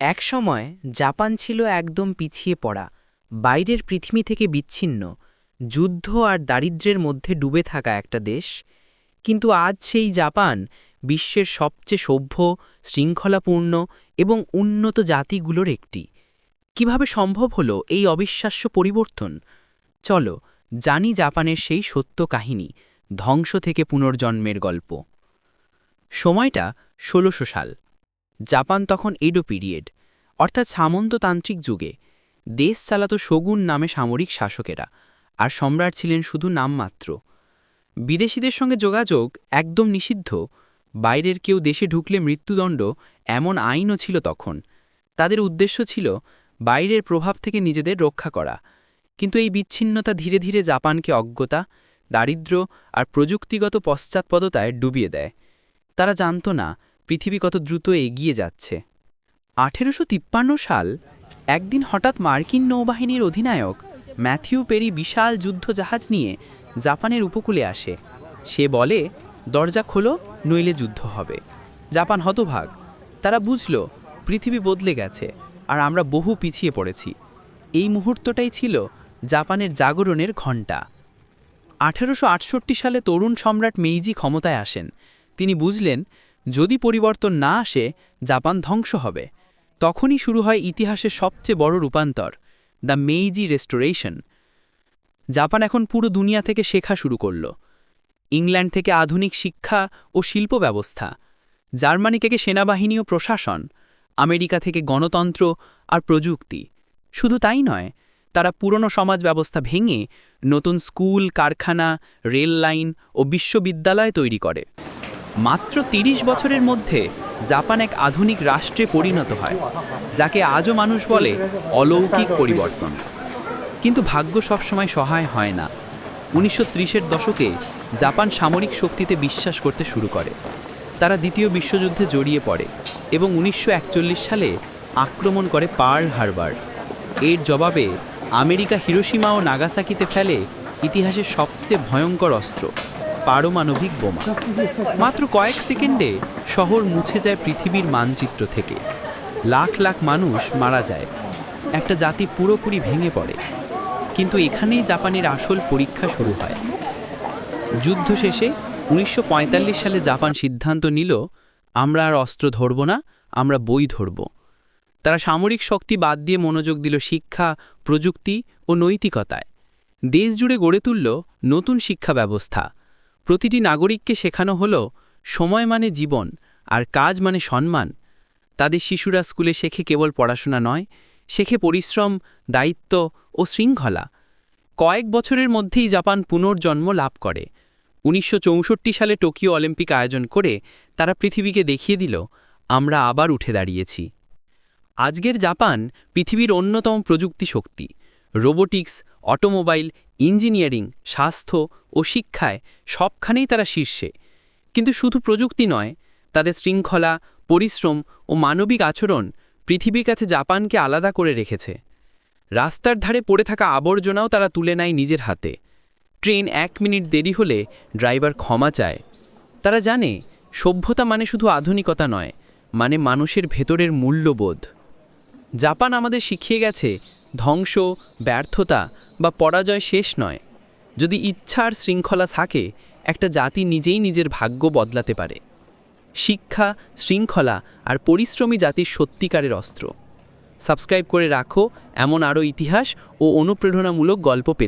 একসময় জাপান ছিল একদম পিছিয়ে পড়া, বাইরের পৃথিবী থেকে বিচ্ছিন্ন, যুদ্ধ আর দারিদ্র্যের মধ্যে ডুবে থাকা একটা দেশ। কিন্তু আজ সেই জাপান বিশ্বের সবচেয়ে সভ্য, শৃঙ্খলাপূর্ণ এবং উন্নত জাতিগুলোর একটি। কীভাবে সম্ভব হলো এই অবিশ্বাস্য পরিবর্তন? চলো জানি জাপানের সেই সত্য কাহিনী, ধ্বংস থেকে পুনর্জন্মের গল্প। সময়টা ষোলোশো সাল। জাপান তখন এডো পিরিয়ড, অর্থাৎ সামন্ততান্ত্রিক যুগে। দেশ চালাতো শগুন নামে সামরিক শাসকেরা, আর সম্রাট ছিলেন শুধু নামমাত্র। বিদেশিদের সঙ্গে যোগাযোগ একদম নিষিদ্ধ, বাইরের কেউ দেশে ঢুকলে মৃত্যুদণ্ড এমন আইনও ছিল তখন। তাদের উদ্দেশ্য ছিল বাইরের প্রভাব থেকে নিজেদের রক্ষা করা। কিন্তু এই বিচ্ছিন্নতা ধীরে ধীরে জাপানকে অজ্ঞতা, দারিদ্র্য আর প্রযুক্তিগত পশ্চাৎপদতায় ডুবিয়ে দেয়। তারা জানত না পৃথিবী কত দ্রুত এগিয়ে যাচ্ছে। আঠেরোশো তিপ্পান্ন সাল একদিন হঠাৎ মার্কিন নৌবাহিনীর অধিনায়ক ম্যাথিউ পেরি বিশাল যুদ্ধজাহাজ নিয়ে জাপানের উপকূলে আসে। সে বলে, দরজা খোলো, নইলে যুদ্ধ হবে। জাপান হতভাগ। তারা বুঝল, পৃথিবী বদলে গেছে, আর আমরা বহু পিছিয়ে পড়েছি। এই মুহূর্তটাই ছিল জাপানের জাগরণের ঘণ্টা। আঠেরোশো আটষট্টি সালে তরুণ সম্রাট মেইজি ক্ষমতায় আসেন। তিনি বুঝলেন যদি পরিবর্তন না আসে, জাপান ধ্বংস হবে। তখনই শুরু হয় ইতিহাসের সবচেয়ে বড় রূপান্তর, দ্য মেইজি রেস্টোরেশন। জাপান এখন পুরো দুনিয়া থেকে শেখা শুরু করল। ইংল্যান্ড থেকে আধুনিক শিক্ষা ও শিল্প ব্যবস্থা, জার্মানি থেকে সেনাবাহিনী ও প্রশাসন, আমেরিকা থেকে গণতন্ত্র আর প্রযুক্তি। শুধু তাই নয়, তারা পুরনো সমাজ ব্যবস্থা ভেঙে নতুন স্কুল, কারখানা, রেল লাইন ও বিশ্ববিদ্যালয় তৈরি করে। মাত্র ৩০ বছরের মধ্যে জাপান এক আধুনিক রাষ্ট্রে পরিণত হয়, যাকে আজও মানুষ বলে অলৌকিক পরিবর্তন। কিন্তু ভাগ্য সবসময় সহায় হয় না। উনিশশো ত্রিশের দশকে জাপান সামরিক শক্তিতে বিশ্বাস করতে শুরু করে। তারা দ্বিতীয় বিশ্বযুদ্ধে জড়িয়ে পড়ে এবং উনিশশো একচল্লিশ সালে আক্রমণ করে পার্ল হারবার। এর জবাবে আমেরিকা হিরোসীমা ও নাগাসাকিতে ফেলে ইতিহাসের সবচেয়ে ভয়ঙ্কর অস্ত্র। পারমাণবিক বোমা। মাত্র কয়েক সেকেন্ডে শহর মুছে যায় পৃথিবীর মানচিত্র থেকে। লাখ লাখ মানুষ মারা যায়। একটা জাতি পুরোপুরি ভেঙে পড়ে। কিন্তু এখানেই জাপানের আসল পরীক্ষা শুরু হয়। যুদ্ধ শেষে উনিশশো পঁয়তাল্লিশ সালে জাপান সিদ্ধান্ত নিল, আমরা আর অস্ত্র ধরব না, আমরা বই ধরব। তারা সামরিক শক্তি বাদ দিয়ে মনোযোগ দিল শিক্ষা, প্রযুক্তি ও নৈতিকতায়। দেশ জুড়ে গড়ে তুলল নতুন শিক্ষা ব্যবস্থা। প্রতিটি নাগরিককে শেখানো হলো সময় মানে জীবন আর কাজ মানে সম্মান। তাদের শিশুরা স্কুলে শেখে কেবল পড়াশোনা নয়, শেখে পরিশ্রম, দায়িত্ব ও শৃঙ্খলা। কয়েক বছরের মধ্যেই জাপান পুনর্জন্ম লাভ করে। উনিশশো চৌষট্টি সালে টোকিও অলিম্পিক আয়োজন করে তারা পৃথিবীকে দেখিয়ে দিল, আমরা আবার উঠে দাঁড়িয়েছি। আজকের জাপান পৃথিবীর অন্যতম প্রযুক্তি শক্তি। রোবোটিক্স, অটোমোবাইল, ইঞ্জিনিয়ারিং, স্বাস্থ্য ও শিক্ষায় সবখানেই তারা শীর্ষে। কিন্তু শুধু প্রযুক্তি নয়, তাদের শৃঙ্খলা, পরিশ্রম ও মানবিক আচরণ পৃথিবীর কাছে জাপানকে আলাদা করে রেখেছে। রাস্তার ধারে পড়ে থাকা আবর্জনাও তারা তুলে নেয় নিজের হাতে। ট্রেন এক মিনিট দেরি হলে ড্রাইভার ক্ষমা চায়। তারা জানে, সভ্যতা মানে শুধু আধুনিকতা নয় মানে মানুষের ভেতরের মূল্যবোধ। জাপান আমাদের শিখিয়ে গেছে ধ্বংস, ব্যর্থতা বা পরাজয় শেষ নয়। যদি ইচ্ছার শৃঙ্খলা থাকে, একটা জাতি নিজেই নিজের ভাগ্য বদলাতে পারে। শিক্ষা, শৃঙ্খলা আর পরিশ্রমী জাতির সত্যিকারের অস্ত্র। সাবস্ক্রাইব করে রাখো, এমন আরও ইতিহাস ও অনুপ্রেরণামূলক গল্প পেতে।